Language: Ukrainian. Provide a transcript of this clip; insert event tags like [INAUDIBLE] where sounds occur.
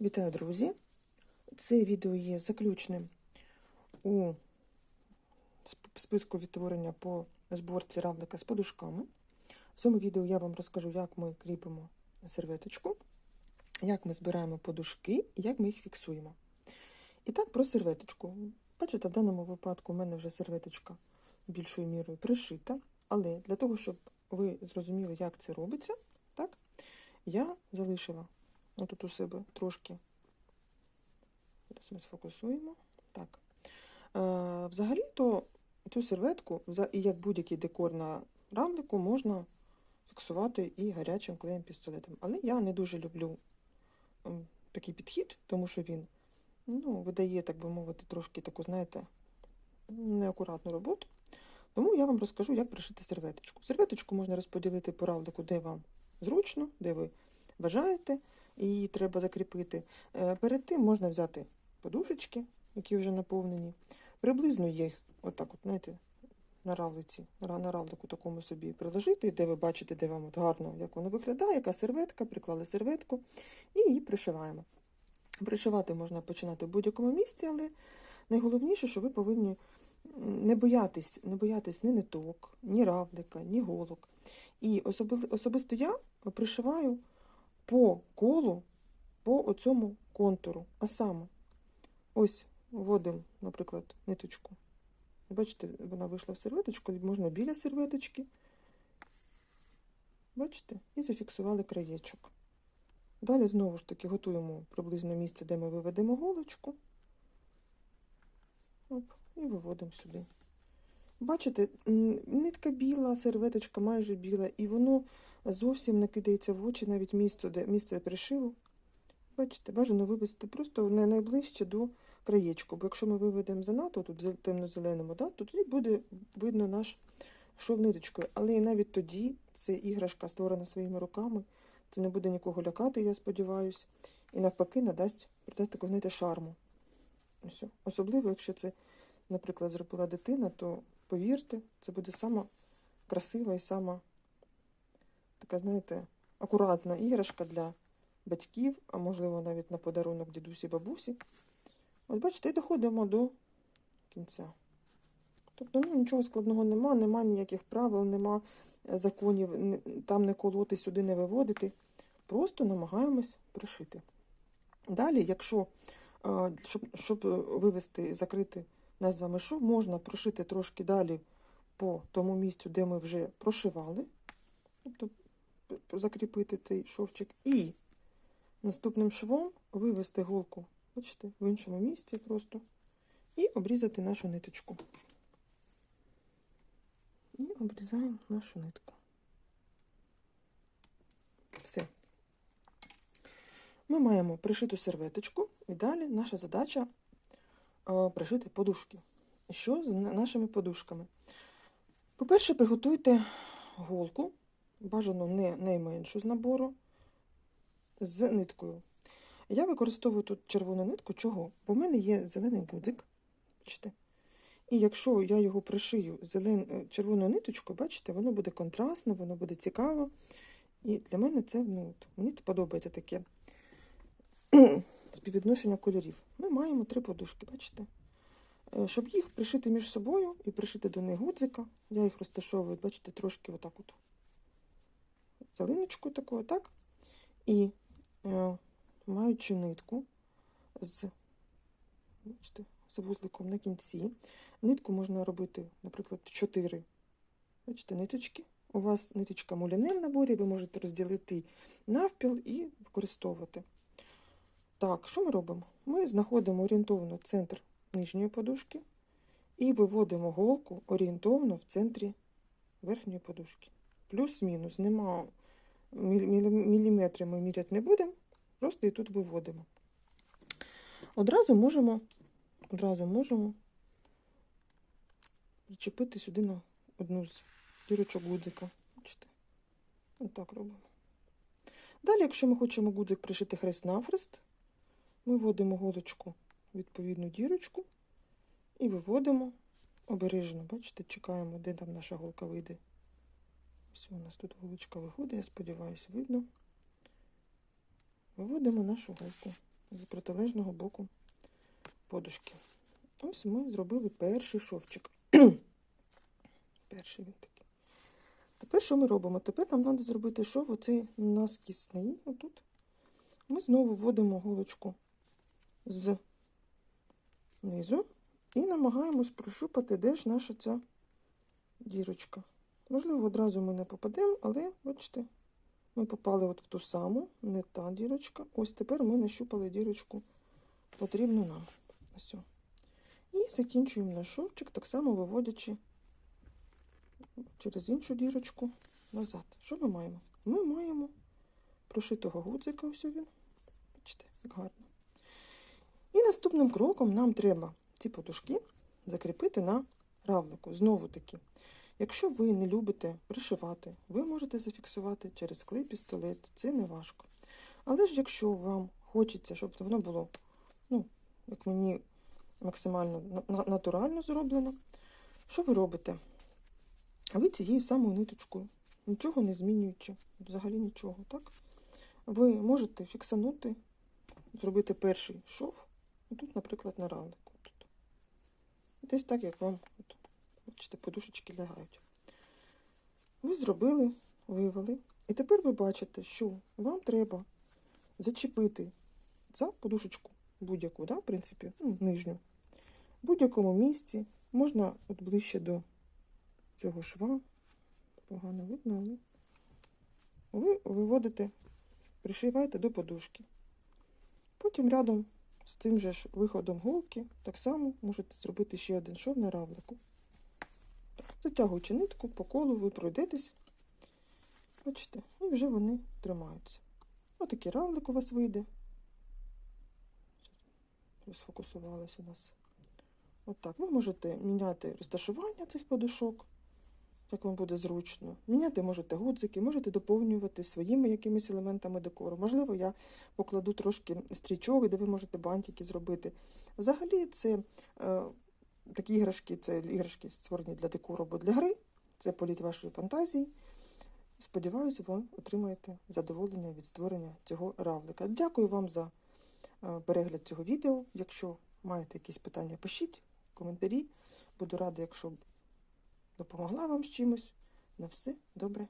Вітаю, друзі! Це відео є заключним у списку відтворення по зборці равлика з подушками. В цьому відео я вам розкажу, як ми кріпимо серветочку, як ми збираємо подушки і як ми їх фіксуємо. І так про серветочку. Бачите, в даному випадку у мене вже серветочка більшою мірою пришита, але для того, щоб ви зрозуміли, як це робиться, так, я залишила отут у себе трошки. Зараз ми сфокусуємо. Так. Е, взагалі-то цю серветку, і як будь-який декор на равлику, можна фіксувати і гарячим клеєм пістолетом. Але я не дуже люблю такий підхід, тому що він ну, видає, так би мовити, трошки таку, знаєте, неакуратну роботу. Тому я вам розкажу, як пришити серветочку. Серветочку можна розподілити по равлику, де вам зручно, де ви бажаєте, її треба закріпити. Е, Перед тим можна взяти подушечки, які вже наповнені. Приблизно їх, отак, от, знаєте, на равлиці, на равлику такому собі приложити, де ви бачите, де вам от гарно, як воно виглядає, яка серветка, приклали серветку і її пришиваємо. Пришивати можна починати в будь-якому місці, але найголовніше, що ви повинні не боятись, не боятись ні ниток, ні равлика, ні голок. І особи- особисто я пришиваю по колу, по оцьому контуру. А саме, ось вводимо, наприклад, ниточку. Бачите, вона вийшла в серветочку, можна біля серветочки. Бачите? І зафіксували краєчок. Далі знову ж таки готуємо приблизно місце, де ми виведемо голочку. Оп, і виводимо сюди. Бачите, нитка біла, серветочка майже біла, і воно зовсім не кидається в очі, навіть місце, де місце пришиву. Бачите, бажано вивести просто не найближче до краєчку, бо якщо ми виведемо занадто, тут в темно-зеленому, да, то тоді буде видно наш шов ниточкою. Але і навіть тоді це іграшка створена своїми руками, це не буде нікого лякати, я сподіваюся, і навпаки надасть, придасть такого, знаєте, шарму. Ось. Особливо, якщо це, наприклад, зробила дитина, то повірте, це буде сама красива і сама така, знаєте, акуратна іграшка для батьків, а можливо навіть на подарунок дідусі бабусі. От бачите, і доходимо до кінця. Тобто ну, нічого складного нема, нема ніяких правил, нема е, законів, там не колоти, сюди не виводити. Просто намагаємось пришити. Далі, якщо е, щоб, щоб е, вивести і закрити нас з вами шов, можна прошити трошки далі по тому місцю, де ми вже прошивали, тобто закріпити цей шовчик, і наступним швом вивести голку, бачите, в іншому місці просто, і обрізати нашу ниточку. І обрізаємо нашу нитку. Все. Ми маємо пришиту серветочку, і далі наша задача пришити подушки. Що з нашими подушками? По-перше, приготуйте голку, бажано не найменшу з набору, з ниткою. Я використовую тут червону нитку. Чого? Бо в мене є зелений гудзик. Бачите? І якщо я його пришию зелен... е, червоною ниточкою, бачите, воно буде контрастно, воно буде цікаво. І для мене це ну, мені подобається таке співвідношення кольорів. Ми маємо три подушки, бачите? Е, Щоб їх пришити між собою і пришити до них гудзика, я їх розташовую, бачите, трошки отак от ялиночкою такою, так? І е, маючи нитку з, бачите, з вузликом на кінці. Нитку можна робити, наприклад, 4 бачите, ниточки. У вас ниточка муляне в наборі, ви можете розділити навпіл і використовувати. Так, що ми робимо? Ми знаходимо орієнтовно центр нижньої подушки і виводимо голку орієнтовно в центрі верхньої подушки. Плюс-мінус, нема мілі- мілі- міліметри ми міряти не будемо, просто і тут виводимо. Одразу можемо, одразу можемо причепити сюди на одну з дірочок гудзика. Бачите? Отак робимо. Далі, якщо ми хочемо гудзик пришити хрест-навхрест, ми вводимо голочку в відповідну дірочку і виводимо обережно. Бачите, чекаємо, де там наша голка вийде. Ось у нас тут голочка виходить, я сподіваюся, видно. Виводимо нашу голку. з протилежного боку подушки. Ось ми зробили перший шовчик. [CLEARS THROAT] перший він такий. Тепер що ми робимо? Тепер нам треба зробити шов оцей наскісний. Отут. Ми знову вводимо голочку з низу і намагаємось прощупати, де ж наша ця дірочка. Можливо, одразу ми не попадемо, але бачите, ми попали от в ту саму, не та дірочка. Ось тепер ми нащупали дірочку потрібну нам. Ось. І закінчуємо наш шовчик, так само виводячи через іншу дірочку назад. Що ми маємо? Ми маємо прошитого гудзика, ось він. Бачите, як гарно. Наступним кроком нам треба ці подушки закріпити на равлику. Знову таки, якщо ви не любите пришивати, ви можете зафіксувати через клей пістолет, це не важко. Але ж якщо вам хочеться, щоб воно було, ну, як мені максимально на- на- натурально зроблено, що ви робите? Ви цією самою ниточкою, нічого не змінюючи, взагалі нічого, так? Ви можете фіксанути, зробити перший шов, тут, наприклад, на равлику. Тут. Десь так, як вам, от, бачите, подушечки лягають. Ви зробили, вивели. І тепер ви бачите, що вам треба зачепити за подушечку будь-яку, да, в принципі, ну, нижню. В будь-якому місці. Можна от ближче до цього шва. Погано видно, але ви виводите, пришиваєте до подушки. Потім рядом з цим же ж виходом голки так само можете зробити ще один шов на равлику. Затягуючи нитку по колу, ви пройдетесь. Бачите, і вже вони тримаються. Отакий равлик у вас вийде. Сфокусувалося у нас. Отак. Ви можете міняти розташування цих подушок, як вам буде зручно. Міняти можете гудзики, можете доповнювати своїми якимись елементами декору. Можливо, я покладу трошки стрічок, де ви можете бантики зробити. Взагалі, це е, такі іграшки, це іграшки створені для декору або для гри. Це політ вашої фантазії. Сподіваюся, ви отримаєте задоволення від створення цього равлика. Дякую вам за е, перегляд цього відео. Якщо маєте якісь питання, пишіть в коментарі. Буду рада, якщо допомогла вам з чимось. На все добре.